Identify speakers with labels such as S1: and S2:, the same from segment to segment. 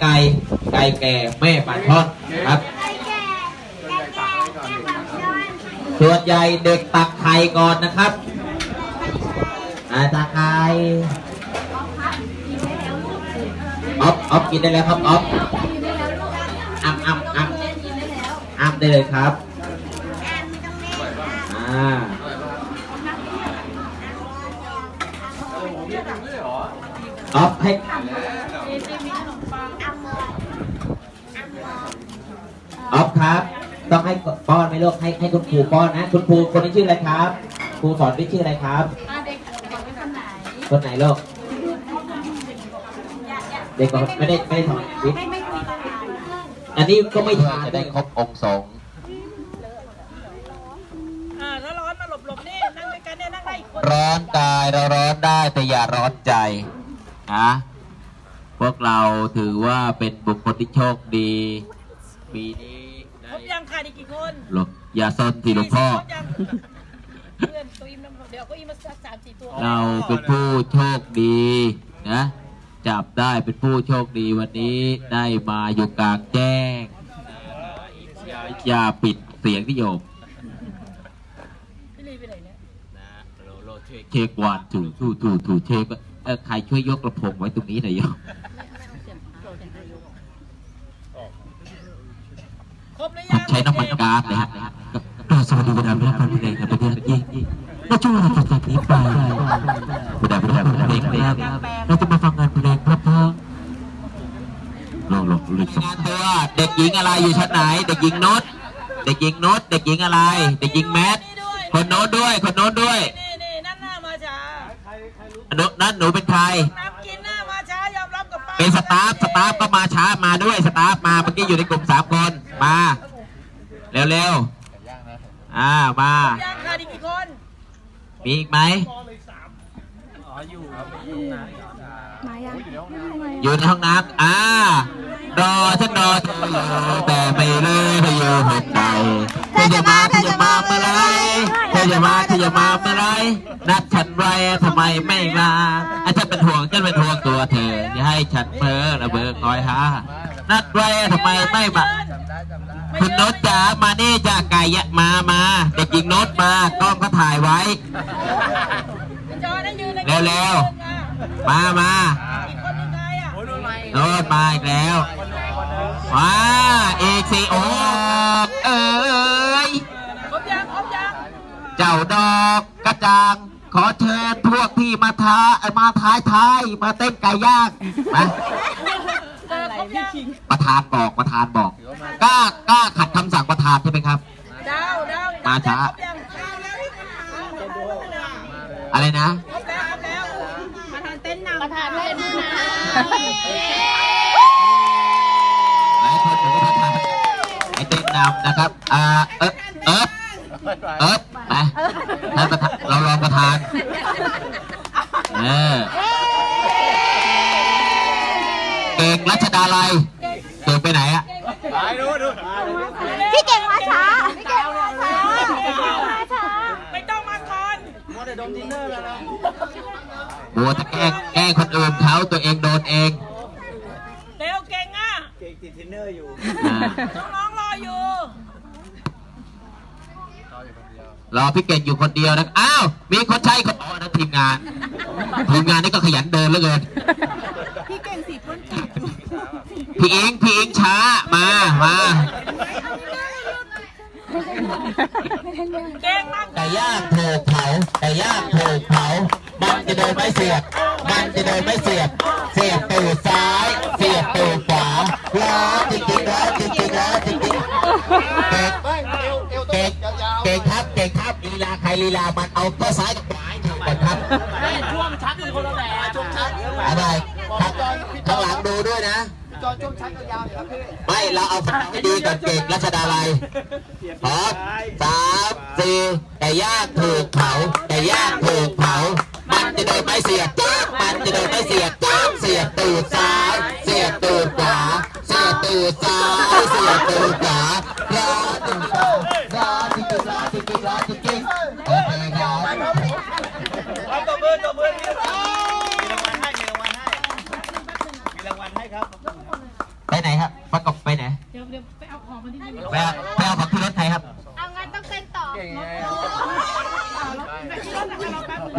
S1: ไก่ไก่แก่แม่ปลาช่อนครับ ส่วนใหญ่เด็กตักไข่ก่อนนะครับอาตักไข่ออฟออฟกินได้แล้วครับออฟอัมอัมอัมอัมได้เลยครับอ่าออฟให้ ออฟครับ ต้องให้ป้อนไหมลูกให้ให้คุณครูป้อนนะ คุณครูคนนี้ชื่ออะไรครับ ครูสอนวิทย์ชื่ออะไรครับคนไหนลูกเด็กบอกไม่ได้ไม่ได้สอนวิทย์อันนี้ก็ไม่ทาน
S2: จะได้ครบองค์สงฆ์
S3: อ่าถ้าร้อนมาหลบหลบๆนี่นั่งด้วยกันเนี่ยนั่งได้อีกคน
S2: ร้อนกายเราร้อนได้แต่อย่าร้อนใจนะพวกเราถือว่าเป็นบุคคลที่โชคดี ปีนี้
S3: ครบยังขาดอีกกี่คน
S2: หลบอย่าซนสิหลวงพ่อ
S3: ครบยังเพื่อนตัวอิมน้ำเดี๋ยวก็อิมมาสักสามสี่ตัว
S2: เราเป็นผู้โชคดีนะ จับได้เป็นผู้โชคดีวันนี้ได้มาอยู่กลางแจ้ง อย่าอย่าปิดเสียงที่โยม
S3: พี่ลีไปไหนเนี่ย
S2: เช็ควานถูถูถูถูเช็คเออใครช่วยยกกระพงไว้ตรงนี้หน่อยโยม
S3: ครบหรือ
S2: ผ
S3: ยั
S2: ม
S3: ง
S2: ใช้น้ำมันก๊าซเลยฮะก็สวัสดีบรรดาพระพันเพลงครับเพื่อนยิ่งยิ่งและช่วงเราจะจากนี้ไปบรรดาพระพันเพลงนะครับเราจะมาฟังงานเพลงเพราะๆลองลองลึกสักตัวเด็กหญิงอะไรอยู่ชั้นไหน เด็กหญิงโนตเด็กหญิงโนตเด็กหญิงอะไร เด็กหญิงแมทคนโน้ตด้วยคนโน้ตด้วย
S3: นี่นี่นั่นหน้ามาช้า
S2: อันนู้นนั่นหนูเป็นใคร
S3: น้ำกินหน้ามาช้ายอมรับกับป้า
S2: เป็นสตาฟสตาฟก็มาช้ามาด้วยสตาฟมาเมื่อกี้อยู่ในกลุ่มสามคนมา เร็วๆ อ่า มา
S3: ยังขาดอีกกี่คน
S2: มีอีกไหม
S4: มายัง
S2: อยู่ในห้องน้ำอ่า รอฉันรอเธอแต่ไม่เลยเธออยู่หนใดเธอจะมาเธอจะมาเมื่อไรเธอจะมาเธอจะมาเมื่อไรนัดฉันไว้ทำไมไม่มาไอ้ฉันเป็นห่วงฉันเป็นห่วงตัวเธออย่าให้ฉันเพ้อระเบิดคอยหานัดไว้ทำไมไม่มา คุณโน้ตจ๋ามานี่จ้าไก่ยะมามาเด็กหญิงโน้ตมากล้องก็ถ่ายไว้
S3: จอได้ยืนใน
S2: เร็วๆมามา
S3: อีกคนเป็นใครอะ
S2: โน้ตมาอีกแล้วมาเอกซีโอเอ้ย
S3: ครบยังครบยัง
S2: เจ้าดอกกระจางขอเชิญพวกที่มาท้าเอ้ยมาท้ายท้ายมาเต้นไก่ย่างมา
S3: เจอครบยัง
S2: ประธานบอกประธานบอกกล้ากล้าขัดคำสั่งประธานใช่ไหมครับ
S3: ดาวดาว
S2: มาช้า
S3: ครบยังครบแล้ว
S2: อะไรนะ
S3: ครบแล้วครบแล้วประธานเต้นนำประธานเต้นน
S2: หลายคนผมก็ประธานไอเต้นนำนะครับอ่าเอิบเอิบเอิบไปท่านประธานเรารองประธานเออ เก่งรัชดาลัยเก่งไปไหนอะ
S4: พี่เก่งมาช้าพี่เก่งมาช้าพี่เก่งมาช้าำ
S3: ไม่ต้องมาก่อน
S2: บัวจะแกล้งแกล้งคนอื่นเขาตัวเองโดนเอง
S3: เร็วเก่งอะ
S2: อ่า
S3: น้องๆรออยู่
S2: รอพี่เก่งอยู่คนเดียวนะอ้าวมีคนใช้คนอ๋อนั่นทีมงานทีมงานนี่ก็ขยันเดินเหลือเกิน
S4: พี่เก่งสีพ่นจีบ
S2: พี่อิงพี่อิงช้ามามา
S3: เก่งมาก
S1: ไก่ย่างถูกเผาไก่ย่างถูกเผามันจะเดินไม่เสียบมันจะเดินไม่เสียบ เสียบตูดซ้าย เสียบตูดขวาล้อจริงๆแล้วจริงๆแล้วจริงๆเก่งเก่งเก่งครับเก่งครับลีลาใครลีลามันเอาข้อซ้ายกับขวาให้ถูกก่อนครับ
S3: ช่วงชักเป็นคนละแบบช่วงชัก
S1: อะไรครับข้างหลังดูด้วยนะ ไม่เราเอาฝั่งให้ดีก่อนเก่งรัชดาลัยพร้อมสามสี่ไก่ย่างถูกเผาไก่ย่าง
S5: อมีรางวัลให้มีรางวัลให้มีรางวัลให้ครับ
S2: นครับประกอบไปไหน
S3: เดี๋ยวเดี๋ยวไปเอาของมาที่นี่
S2: ไปเอาไปเอาของที่รถใครครับ
S4: เอางั้นต้องเต้นต่อ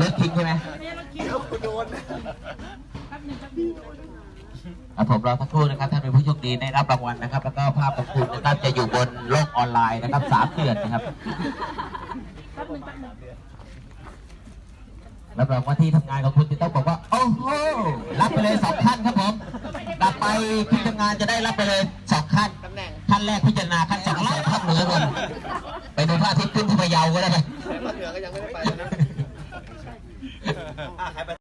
S2: รถทิ้งใช่ไหม
S3: ไม่ใช่รถคิวโดนแป๊บหนึงแป๊บหนึง
S2: ครับผมรอสักครู่นะครับท่านเป็นผู้โชคดีได้รับรางวัลนะครับ แล้วก็ภาพของคุณนะครับจะอยู่บนโลกออนไลน์นะครับสามเดือนนะครับ
S3: แป๊บหนึงแป๊บหนึง
S2: รับรองว่าที่ทำงานของคุณจะต้องบอกว่า โอ้โหรับไปเลยสองขั้นครับผม กลับไปที่ทำงานจะได้รับไปเลยสองขั้นขั้นแรกพิจารณาขั้นสองสองขั้นเหนือคนไปดูพระอาทิตย์ขึ้นที่พะเยาก็ได้ไป
S5: เหลือก็ยังไม่ได้ไปนะ